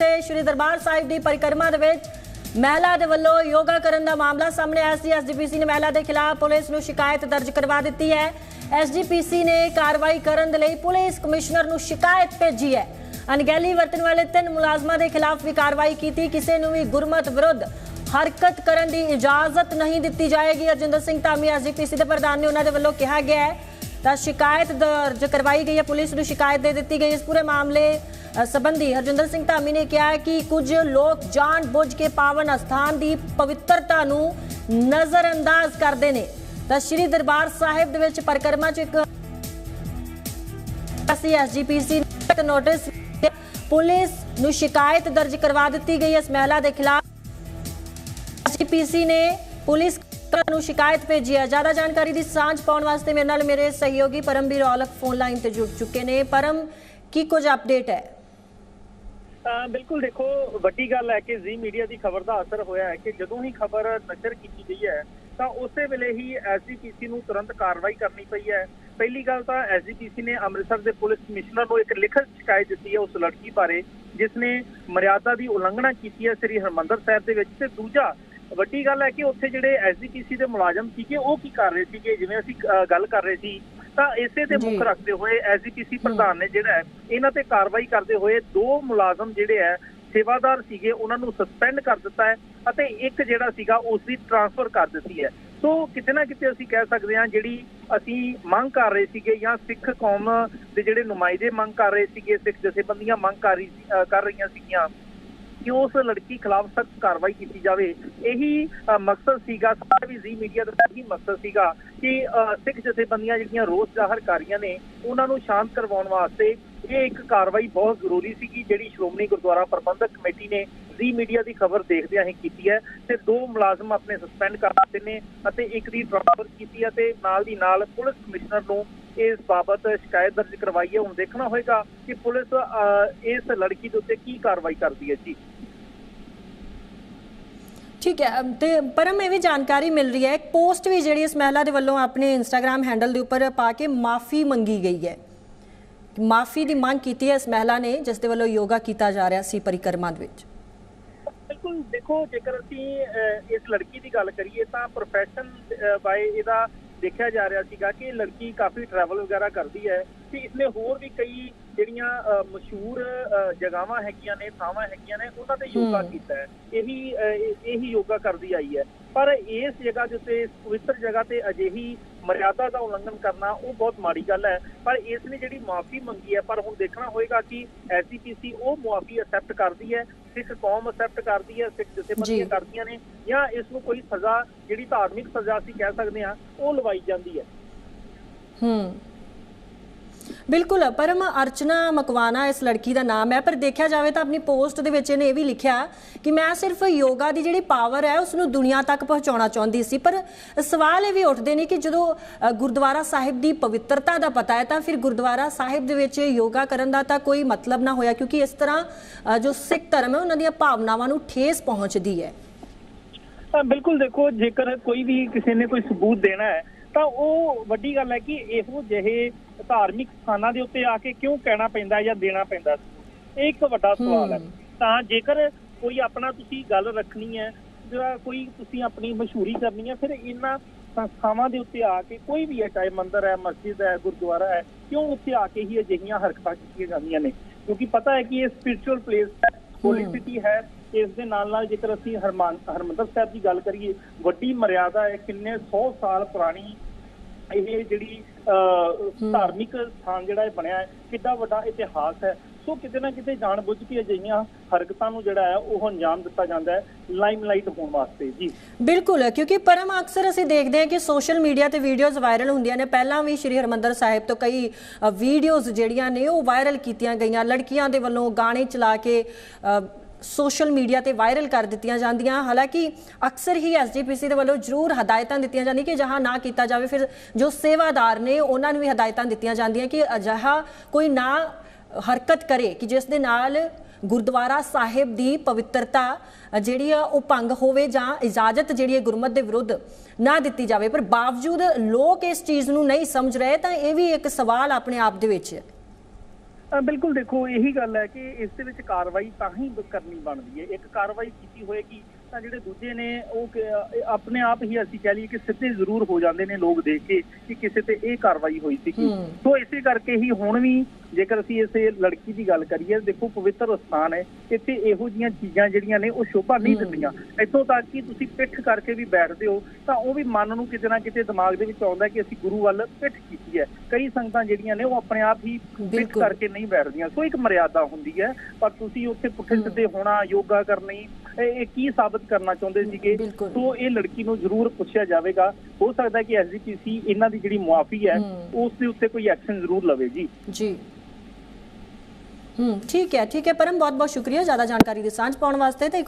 ਤੇ ਸ਼੍ਰੀ ਦਰਬਾਰ ਸਾਹਿਬ ਦੀ ਪਰਿਕਰਮਾ ਦੇ ਵਿੱਚ ਮਹਿਲਾ ਦੇ ਵੱਲੋਂ ਯੋਗਾ ਕਰਨ ਦਾ ਮਾਮਲਾ ਸਾਹਮਣੇ ਆਇਆ ਸੀ। ਐਸਜੀਪੀਸੀ ਨੇ ਮਹਿਲਾ ਦੇ ਖਿਲਾਫ ਪੁਲਿਸ ਨੂੰ ਸ਼ਿਕਾਇਤ ਦਰਜ ਕਰਵਾ ਦਿੱਤੀ ਹੈ। ਐਸਜੀਪੀਸੀ ਨੇ ਕਾਰਵਾਈ ਕਰਨ ਦੇ ਲਈ ਪੁਲਿਸ ਕਮਿਸ਼ਨਰ ਨੂੰ ਸ਼ਿਕਾਇਤ ਭੇਜੀ ਹੈ। ਅਣਗਹਿਲੀ ਵਰਤਣ ਵਾਲੇ ਤਿੰਨ ਮੁਲਾਜ਼ਮਾਂ ਦੇ ਖਿਲਾਫ ਵੀ ਕਾਰਵਾਈ ਕੀਤੀ। ਕਿਸੇ ਨੂੰ ਵੀ ਗੁਰਮਤ ਵਿਰੁੱਧ ਹਰਕਤ ਕਰਨ ਦੀ ਇਜਾਜ਼ਤ ਨਹੀਂ ਦਿੱਤੀ ਜਾਏਗੀ। ਅਰਜਿੰਦਰ ਸਿੰਘ ਧਾਮੀ ਐਸਜੀਪੀਸੀ ਦੇ ਪ੍ਰਧਾਨ ਨੇ ਉਹਨਾਂ ਦੇ ਵੱਲੋਂ ਕਿਹਾ ਗਿਆ ਹੈ ਤਾਂ ਸ਼ਿਕਾਇਤ ਦਰਜ ਕਰਵਾਈ ਗਈ ਹੈ। ਪੁਲਿਸ ਨੂੰ ਸ਼ਿਕਾਇਤ ਦੇ ਦਿੱਤੀ ਗਈ। ਇਸ ਪੂਰੇ ਮਾਮਲੇ ਅ, ਹਰਜਿੰਦਰ ਸਿੰਘ ਧਾਮੀ ਨੇ ਕਿਹਾ ਕਿ ਕੁਝ ਲੋਕ ਜਾਣ ਕੇ ਪਾਵਨ ਅਸਥਾਨ ਦੀ ਪਵਿੱਤਰਤਾ ਨੂੰ ਨਜ਼ਰਅੰਦਾਜ਼ ਕਰਦੇ ਨੇ। ਤਾਂ ਸ਼੍ਰੀ ਦਰਬਾਰ ਸਾਹਿਬ ਦੇ ਵਿੱਚ ਪਰਿਕਰਮਾ ਚ ਇੱਕ ਅਸੀਂ ਐਸਜੀਪੀਸੀ ਨੇ ਨੋਟਿਸ ਪੁਲਿਸ ਨੂੰ ਸ਼ਿਕਾਇਤ ਦਰਜ ਕਰਵਾ ਦਿੱਤੀ ਗਈ। ਇਸ ਮਹਿਲਾ ਦੇ ਖਿਲਾਫ ਐਸਜੀਪੀਸੀ ਨੇ ਪੁਲਿਸ ਨੂੰ ਸ਼ਿਕਾਇਤ ਭੇਜੀ ਹੈ। ਜ਼ਿਆਦਾ ਜਾਣਕਾਰੀ ਦੀ ਸਾਂਝ ਪਾਉਣ ਵਾਸਤੇ ਮੇਰੇ ਨਾਲ ਮੇਰੇ ਸਹਿਯੋਗੀ ਪਰਮਵੀਰ ਔਲਖ ਫੋਨ ਲਾਈਨ ਤੇ ਜੁੜ ਚੁੱਕੇ ਨੇ। ਪਰਮ, ਕੀ ਕੁਝ ਅਪਡੇਟ ਹੈ? ਬਿਲਕੁਲ ਦੇਖੋ, ਵੱਡੀ ਗੱਲ ਹੈ ਕਿ ਜ਼ੀ ਮੀਡੀਆ ਦੀ ਖਬਰ ਦਾ ਅਸਰ ਹੋਇਆ ਹੈ ਕਿ ਜਦੋਂ ਹੀ ਖਬਰ ਨਸ਼ਰ ਕੀਤੀ ਗਈ ਹੈ, ਤਾਂ ਉਸੇ ਵੇਲੇ ਹੀ ਐਸਜੀਪੀਸੀ ਨੂੰ ਤੁਰੰਤ ਕਾਰਵਾਈ ਕਰਨੀ ਪਈ ਹੈ। ਪਹਿਲੀ ਗੱਲ ਤਾਂ ਐਸਜੀਪੀਸੀ ਨੇ ਅੰਮ੍ਰਿਤਸਰ ਦੇ ਪੁਲਿਸ ਕਮਿਸ਼ਨਰ ਨੂੰ ਇੱਕ ਲਿਖਤ ਸ਼ਿਕਾਇਤ ਦਿੱਤੀ ਹੈ ਉਸ ਲੜਕੀ ਬਾਰੇ, ਜਿਸ ਨੇ ਮਰਿਆਦਾ ਦੀ ਉਲੰਘਣਾ ਕੀਤੀ ਹੈ ਸ੍ਰੀ ਹਰਮੰਦਰ ਸਾਹਿਬ ਦੇ ਵਿੱਚ ਤੇ ਦੂਜਾ ਵੱਡੀ ਗੱਲ ਹੈ ਕਿ ਉੱਥੇ ਜਿਹੜੇ ਐਸਜੀਪੀਸੀ ਦੇ ਮੁਲਾਜ਼ਮ ਸੀਗੇ ਉਹ ਕੀ ਕਰ ਰਹੇ ਸੀਗੇ? ਜਿਵੇਂ ਅਸੀਂ ਗੱਲ ਕਰ ਰਹੇ ਸੀ ਤਾਂ ਇਸੇ ਤੇ ਮੁੱਖ। ਰੱਖਦੇ ਹੋਏ ਐਸਜੀਪੀਸੀ ਪ੍ਰਧਾਨ ਨੇ ਜਿਹੜਾ ਹੈ ਇਹਨਾਂ ਤੇ ਕਾਰਵਾਈ ਕਰਦੇ ਹੋਏ ਦੋ ਮੁਲਾਜ਼ਮ ਜਿਹੜੇ ਹੈ ਸੇਵਾਦਾਰ ਸੀਗੇ ਉਹਨਾਂ ਨੂੰ ਸਸਪੈਂਡ ਕਰ ਦਿੱਤਾ ਹੈ ਅਤੇ ਇੱਕ ਜਿਹੜਾ ਸੀਗਾ ਉਸ ਦੀ ਟਰਾਂਸਫਰ ਕਰ ਦਿੱਤੀ ਹੈ। ਸੋ ਕਿਤੇ ਨਾ ਕਿਤੇ ਅਸੀਂ ਕਹਿ ਸਕਦੇ ਹਾਂ ਜਿਹੜੀ ਅਸੀਂ ਮੰਗ ਕਰ ਰਹੇ ਸੀਗੇ ਜਾਂ ਸਿੱਖ ਕੌਮ ਦੇ ਜਿਹੜੇ ਨੁਮਾਇੰਦੇ ਮੰਗ ਕਰ ਰਹੇ ਸੀਗੇ ਸਿੱਖ ਜਥੇਬੰਦੀਆਂ ਮੰਗ ਕਰ ਰਹੀਆਂ ਸੀਗੀਆਂ ਕਿ ਉਸ ਲੜਕੀ ਖਿਲਾਫ ਸਖਤ ਕਾਰਵਾਈ ਕੀਤੀ ਜਾਵੇ। ਇਹੀ ਮਕਸਦ ਸੀਗਾ, ਸਾਰਾ ਵੀ ਜ਼ੀ ਮੀਡੀਆ ਦਾ ਇਹੀ ਮਕਸਦ ਸੀਗਾ ਕਿ ਸਿੱਖ ਜਥੇਬੰਦੀਆਂ ਜਿਹੜੀਆਂ ਰੋਸ ਜ਼ਾਹਰ ਕਰ ਰਹੀਆਂ ਨੇ, ਉਹਨਾਂ ਨੂੰ ਸ਼ਾਂਤ ਕਰਵਾਉਣ ਵਾਸਤੇ ਇਹ ਇੱਕ ਕਾਰਵਾਈ ਬਹੁਤ ਜ਼ਰੂਰੀ ਸੀਗੀ, ਜਿਹੜੀ ਸ਼੍ਰੋਮਣੀ ਗੁਰਦੁਆਰਾ ਪ੍ਰਬੰਧਕ ਕਮੇਟੀ ਨੇ ਜ਼ੀ ਮੀਡੀਆ ਦੀ ਖਬਰ ਦੇਖਦਿਆਂ ਹੀ ਕੀਤੀ ਹੈ ਤੇ ਦੋ ਮੁਲਾਜ਼ਮ ਆਪਣੇ ਸਸਪੈਂਡ ਕਰ ਦਿੱਤੇ ਨੇ ਅਤੇ ਇੱਕ ਦੀ ਟ੍ਰਾਂਸਫਰ ਕੀਤੀ ਹੈ ਤੇ ਨਾਲ ਦੀ ਨਾਲ ਪੁਲਿਸ ਕਮਿਸ਼ਨਰ ਨੂੰ ਇਸ ਬਾਬਤ ਸ਼ਿਕਾਇਤ ਦਰਜ ਕਰਵਾਈ ਹੈ ਹੁਣ ਦੇਖਣਾ ਹੋਏਗਾ ਕਿ ਪੁਲਿਸ ਇਸ ਲੜਕੀ ਦੇ ਉੱਤੇ ਕੀ ਕਾਰਵਾਈ ਕਰਦੀ ਹੈ ਜੀ। ਠੀਕ ਹੈ ਤੇ ਪਰਮ ਇਹ ਵੀ ਜਾਣਕਾਰੀ ਮਿਲ ਰਹੀ ਹੈ ਇੱਕ ਪੋਸਟ ਵੀ ਜਿਹੜੀ ਇਸ ਮਹਿਲਾ ਦੇ ਵੱਲੋਂ ਆਪਣੇ ਇੰਸਟਾਗ੍ਰam ਹੈਂਡਲ ਦੇ ਉੱਪਰ ਪਾ ਕੇ ਮਾਫੀ ਮੰਗੀ ਗਈ ਹੈ। ਮਾਫੀ ਦੀ ਮੰਗ ਕੀਤੀ ਹੈ ਇਸ ਮਹਿਲਾ ਨੇ ਜਿਸ ਦੇ ਵੱਲੋਂ ਯੋਗਾ ਕੀਤਾ ਜਾ ਰਿਹਾ ਸੀ ਪਰਿਕਰਮਾ ਦੇ ਵਿੱਚ। ਬਿਲਕੁਲ ਦੇਖੋ ਜੇਕਰ ਅਸੀਂ ਇਸ ਲੜਕੀ ਦੀ ਗੱਲ ਕਰੀਏ ਤਾਂ ਪ੍ਰੋਫੈਸ਼ਨ ਬਾਏ ਇਹਦਾ ਦੇਖਿਆ ਜਾ ਰਿਹਾ ਸੀਗਾ ਕਿ ਇਹ ਲੜਕੀ ਕਾਫੀ ਟਰੈਵਲ ਵਗੈਰਾ ਕਰਦੀ ਹੈ ਤੇ ਇਸਨੇ ਹੋਰ ਵੀ ਕਈ ਜਿਹੜੀਆਂ ਮਸ਼ਹੂਰ ਅਹ, ਜਗ੍ਹਾਵਾਂ ਹੈਗੀਆਂ ਨੇ ਥਾਵਾਂ ਹੈਗੀਆਂ ਨੇ ਉਹਨਾਂ ਤੇ ਯੋਗਾ। ਕੀਤਾ ਹੈ। ਇਹੀ ਇਹ- ਯੋਗਾ ਕਰਦੀ ਆਈ ਹੈ। ਪਰ ਇਸ ਜਗ੍ਹਾ ਦੇ ਉੱਤੇ ਪਵਿੱਤਰ ਜਗ੍ਹਾ ਤੇ ਅਜਿਹੀ ਮਰਿਆਦਾ ਦਾ ਉਲੰਘਣ ਕਰਨਾ ਉਹ ਬਹੁਤ ਮਾੜੀ ਗੱਲ ਹੈ। ਪਰ ਇਸ ਨੇ ਜਿਹੜੀ ਮਾਫੀ ਮੰਗੀ ਹੈ ਪਰ ਹੁਣ ਦੇਖਣਾ ਹੋਏਗਾ ਕਿ ਐਸਜੀਪੀਸੀ ਉਹ ਮਾਫੀ ਅਸੈਪਟ ਕਰਦੀ ਹੈ ਸਿੱਖ ਕੌਮ ਅਸੈਪਟ ਕਰਦੀ ਹੈ ਸਿੱਖ ਜਥੇਬੰਦੀਆਂ। ਕਰਦੀਆਂ ਨੇ ਜਾਂ ਇਸ ਨੂੰ ਕੋਈ ਸਜ਼ਾ ਜਿਹੜੀ ਧਾਰਮਿਕ ਸਜ਼ਾ ਅਸੀਂ ਕਹਿ ਸਕਦੇ ਹਾਂ ਉਹ ਲਵਾਈ ਜਾਂਦੀ ਹੈ ਹੂੰ ਬਿਲਕੁਲ, ਪਰਮ ਅਰਚਨਾ ਮਕਵਾਨਾ ਇਸ ਲੜਕੀ ਦਾ ਨਾਮ ਹੈ, ਪਰ ਦੇਖਿਆ ਜਾਵੇ ਤਾਂ ਆਪਣੀ ਪੋਸਟ ਦੇ ਵਿੱਚ ਇਹਨੇ ਇਹ ਵੀ ਲਿਖਿਆ ਕਿ ਮੈਂ ਸਿਰਫ ਯੋਗਾ ਦੀ ਜਿਹੜੀ ਪਾਵਰ ਹੈ ਉਸ ਨੂੰ ਦੁਨੀਆ ਤੱਕ ਪਹੁੰਚਾਉਣਾ ਚਾਹੁੰਦੀ ਸੀ, ਪਰ ਸਵਾਲ ਇਹ ਵੀ ਉੱਠਦੇ ਨੇ ਕਿ ਜਦੋਂ ਗੁਰਦੁਆਰਾ ਸਾਹਿਬ ਦੀ ਪਵਿੱਤਰਤਾ ਦਾ ਪਤਾ ਹੈ, ਤਾਂ ਫਿਰ ਗੁਰਦੁਆਰਾ ਸਾਹਿਬ ਦੇ ਵਿੱਚ ਯੋਗਾ ਕਰਨ ਦਾ ਤਾਂ ਕੋਈ ਮਤਲਬ ਨਾ ਹੋਇਆ, ਕਿਉਂਕਿ ਇਸ ਤਰ੍ਹਾਂ ਜੋ ਸਿੱਖ ਧਰਮ ਹੈ, ਉਹਨਾਂ ਦੀਆਂ ਭਾਵਨਾਵਾਂ ਨੂੰ ਠੇਸ ਪਹੁੰਚਦੀ ਹੈ। ਤਾਂ ਬਿਲਕੁਲ ਦੇਖੋ, ਜੇਕਰ ਕੋਈ ਵੀ ਕਿਸੇ ਨੇ ਕੋਈ ਸਬੂਤ ਦੇਣਾ ਹੈ ਤਾਂ ਉਹ ਵੱਡੀ ਗੱਲ ਹੈ ਕਿ ਇਹੋ ਜਿਹੇ ਧਾਰਮਿਕ ਸਥਾਨਾਂ ਦੇ ਉੱਤੇ ਆ ਕੇ ਕਿਉਂ ਕਹਿਣਾ ਪੈਂਦਾ ਜਾਂ ਦੇਣਾ ਪੈਂਦਾ ਇਹ ਇੱਕ ਵੱਡਾ ਸਵਾਲ ਹੈ। ਤਾਂ ਜੇਕਰ ਕੋਈ ਆਪਣਾ ਤੁਸੀਂ ਗੱਲ ਰੱਖਣੀ ਹੈ ਜਿਹੜਾ ਕੋਈ ਤੁਸੀਂ ਆਪਣੀ ਮਸ਼ਹੂਰੀ ਕਰਨੀ ਹੈ ਫਿਰ ਇਹਨਾਂ ਸੰਸਥਾਵਾਂ ਦੇ ਉੱਤੇ ਆ ਕੇ ਕੋਈ ਵੀ ਹੈ ਚਾਹੇ ਮੰਦਿਰ ਹੈ ਮਸਜਿਦ ਹੈ ਗੁਰਦੁਆਰਾ ਹੈ ਕਿਉਂ ਉੱਥੇ ਆ ਕੇ ਹੀ ਅਜਿਹੀਆਂ ਹਰਕਤਾਂ ਕੀਤੀਆਂ ਜਾਂਦੀਆਂ ਨੇ ਕਿਉਂਕਿ ਪਤਾ ਹੈ ਕਿ ਇਹ ਸਪਿਰਚੁਅਲ ਪਲੇਸ ਹੈ ਹੋਲੀ। ਸਿਟੀ ਹੈ ਇਸ ਦੇ ਨਾਲ ਨਾਲ ਜੇਕਰ ਅਸੀਂ ਹਰਮਾਨ ਹਰਮੰਦਰ ਸਾਹਿਬ ਦੀ ਗੱਲ ਕਰੀਏ ਵੱਡੀ ਮਰਿਆਦਾ ਹੈ ਕਿੰਨੇ 100 ਸਾਲ ਪੁਰਾਣੀ ਇਹ ਜਿਹੜੀ। ਧਾਰਮਿਕ ਸਥਾਨ ਜਿਹੜਾ ਇਹ ਬਣਿਆ ਹੈ ਕਿੱਡਾ ਵੱਡਾ ਇਤਿਹਾਸ ਹੈ। ਸੋ ਕਿਤੇ ਨਾ ਕਿਤੇ ਜਾਣ ਬੁੱਝ ਕੇ ਅਜਿਹੀਆਂ ਹਰਕਤਾਂ ਨੂੰ ਜਿਹੜਾ ਹੈ ਉਹ ਅੰਜਾਮ ਦਿੱਤਾ ਜਾਂਦਾ ਹੈ ਲਾਈਮਲਾਈਟ ਹੋਣ ਵਾਸਤੇ। ਜੀ। ਬਿਲਕੁਲ ਕਿਉਂਕਿ ਪਰਮ ਅਕਸਰ ਅਸੀਂ ਦੇਖਦੇ ਹਾਂ ਕਿ ਸੋਸ਼ਲ ਮੀਡੀਆ ਤੇ ਵੀਡੀਓਜ਼ ਵਾਇਰਲ ਹੁੰਦੀਆਂ ਨੇ। ਪਹਿਲਾਂ ਵੀ ਸ਼੍ਰੀ ਹਰਮੰਦਰ ਸਾਹਿਬ ਤੋਂ ਕਈ ਵੀਡੀਓਜ਼ ਜਿਹੜੀਆਂ ਨੇ ਉਹ ਵਾਇਰਲ ਕੀਤੀਆਂ ਗਈਆਂ। ਲੜਕੀਆਂ ਦੇ ਵੱਲੋਂ ਗਾਣੇ ਚਲਾ ਕੇ ਸੋਸ਼ਲ ਮੀਡੀਆ ਤੇ ਵਾਇਰਲ ਕਰ ਦਿੱਤੀਆਂ ਜਾਂਦੀਆਂ। ਹਾਲਾਂਕਿ ਅਕਸਰ ਹੀ ਐਸਜੀਪੀਸੀ ਦੇ ਵੱਲੋਂ ਜ਼ਰੂਰ ਹਦਾਇਤਾਂ ਦਿੱਤੀਆਂ ਜਾਂਦੀਆਂ ਕਿ ਜਹਾਂ ਨਾ ਕੀਤਾ ਜਾਵੇ, ਫਿਰ ਜੋ ਸੇਵਾਦਾਰ ਨੇ ਉਹਨਾਂ ਨੂੰ ਵੀ ਹਦਾਇਤਾਂ ਦਿੱਤੀਆਂ ਜਾਂਦੀਆਂ ਕਿ ਅਜਿਹਾ ਕੋਈ ਨਾ ਹਰਕਤ ਕਰੇ ਕਿ ਜਿਸ ਦੇ ਨਾਲ ਗੁਰਦੁਆਰਾ ਸਾਹਿਬ ਦੀ ਪਵਿੱਤਰਤਾ ਜਿਹੜੀ ਆ ਉਹ ਭੰਗ ਹੋਵੇ ਜਾਂ ਇਜਾਜ਼ਤ ਜਿਹੜੀ ਹੈ ਗੁਰਮਤ ਦੇ ਵਿਰੁੱਧ ਨਾ ਦਿੱਤੀ ਜਾਵੇ। ਪਰ ਬਾਵਜੂਦ ਲੋਕ ਇਸ ਚੀਜ਼ ਨੂੰ ਨਹੀਂ ਸਮਝ ਰਹੇ ਤਾਂ ਇਹ ਵੀ ਇੱਕ ਸਵਾਲ ਆਪਣੇ ਆਪ ਦੇ ਵਿੱਚ ਹੈ। ਬਿਲਕੁਲ ਦੇਖੋ, ਇਹੀ ਗੱਲ ਹੈ ਕਿ ਇਸ ਦੇ ਵਿੱਚ ਕਾਰਵਾਈ ਤਾਂ ਹੀ ਕਰਨੀ ਬਣਦੀ ਹੈ। ਇੱਕ ਕਾਰਵਾਈ ਕੀਤੀ ਹੋਏਗੀ ਤਾਂ ਜਿਹੜੇ ਦੂਜੇ ਨੇ ਉਹ ਆਪਣੇ ਆਪ ਹੀ ਅਸੀਂ ਕਹਿ ਲਈਏ ਕਿ ਸਿੱਧੇ ਜ਼ਰੂਰ ਹੋ ਜਾਂਦੇ ਨੇ ਲੋਕ ਦੇਖ ਕੇ ਕਿ ਕਿਸੇ ਤੇ ਇਹ ਕਾਰਵਾਈ ਹੋਈ ਸੀ। ਸੋ ਇਸੇ ਕਰਕੇ ਹੀ ਹੁਣ ਵੀ ਜੇਕਰ ਅਸੀਂ ਇਸੇ ਲੜਕੀ ਦੀ ਗੱਲ ਕਰੀਏ ਦੇਖੋ ਪਵਿੱਤਰ ਸਥਾਨ ਹੈ ਇੱਥੇ ਇਹੋ ਜੀਆਂ ਚੀਜ਼ਾਂ ਜਿਹੜੀਆਂ ਨੇ ਉਹ ਸ਼ੋਭਾ ਨਹੀਂ। ਦਿੰਦੀਆਂ ਇੱਥੋਂ ਤੱਕ ਕਿ ਤੁਸੀਂ ਪਿੱਠ ਕਰਕੇ ਵੀ ਬੈਠਦੇ ਹੋ ਤਾਂ ਉਹ ਵੀ ਮਨ ਨੂੰ ਕਿਤੇ ਨਾ ਕਿਤੇ ਦਿਮਾਗ ਦੇ ਵਿੱਚ ਆਉਂਦਾ ਕਿ ਅਸੀਂ ਗੁਰੂ ਵੱਲ ਪਿੱਠ ਕੀਤੀ ਹੈ ਕਈ ਸੰਗਤਾਂ ਜਿਹੜੀਆਂ ਨੇ ਉਹ ਆਪਣੇ ਆਪ ਹੀ ਪਿੱਠ। ਕਰਕੇ ਨਹੀਂ ਬੈਠਦੀਆਂ ਸੋ ਇੱਕ ਮਰਿਆਦਾ ਹੁੰਦੀ ਹੈ ਪਰ ਤੁਸੀਂ ਉੱਥੇ ਪੁੱਠੇ। ਸਿੱਧੇ ਹੋਣਾ ਯੋਗਾ ਕਰਨੀ ਇਹ ਕੀ ਸਾਬਤ ਕਰਨਾ ਚਾਹੁੰਦੇ ਸੀਗੇ। ਸੋ ਇਹ ਲੜਕੀ ਨੂੰ ਜ਼ਰੂਰ ਪੁੱਛਿਆ ਜਾਵੇਗਾ। ਹੋ ਸਕਦਾ ਕਿ ਐਸਜੀਪੀਸੀ ਇਹਨਾਂ ਦੀ ਜਿਹੜੀ ਮੁਆਫੀ ਹੈ ਹੂੰ। ਉਸ ਦੇ ਉੱਤੇ ਕੋਈ ਐਕਸ਼ਨ ਜ਼ਰੂਰ ਲਵੇ ਜੀ। ਜੀ। ਹੂੰ ਠੀਕ ਹੈ ਠੀਕ ਹੈ। ਪਰਮ ਬਹੁਤ ਬਹੁਤ ਸ਼ੁਕਰੀਆ ਜ਼ਿਆਦਾ ਜਾਣਕਾਰੀ ਦੀ ਸਾਂਝ ਪਾਉਣ ਵਾਸਤੇ ਤੇ